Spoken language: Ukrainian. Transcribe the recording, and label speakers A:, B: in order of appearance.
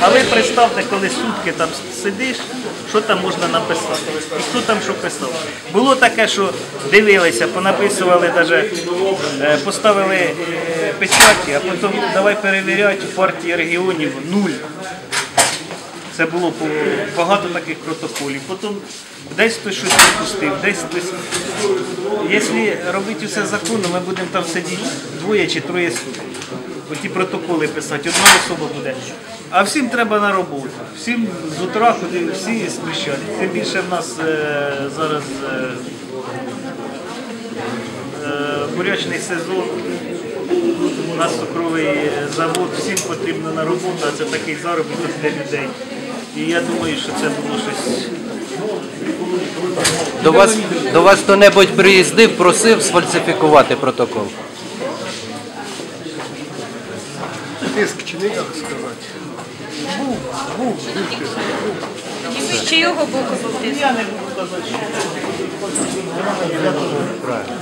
A: А ви представте, коли сутки там сидиш, що там можна написати? І хто там що писав? Було таке, що дивилися, понаписували навіть, поставили е, печаті, а потім давай перевіряти у партії регіонів нуль. Це було багато таких протоколів. Потім десь хтось щось пропустив, десь хтось. Якщо робити все законно, ми будемо там сидіти двоє чи троє суток. Оті протоколи писати, одна особа буде. А всім треба на роботу. Всім з утра, куди всі спішать. Тим більше в нас е, зараз е, е, бурячний сезон. У нас цукровий завод, всім потрібно на роботу, а це такий заробіток для людей. І я думаю, що це було щось.
B: До вас, до вас хто-небудь приїздив, просив сфальсифікувати протокол.
C: тискчений, як сказати. Був, був, був тиск.
D: І з чого боку був тиск?
A: Я не буду казати. Правильно.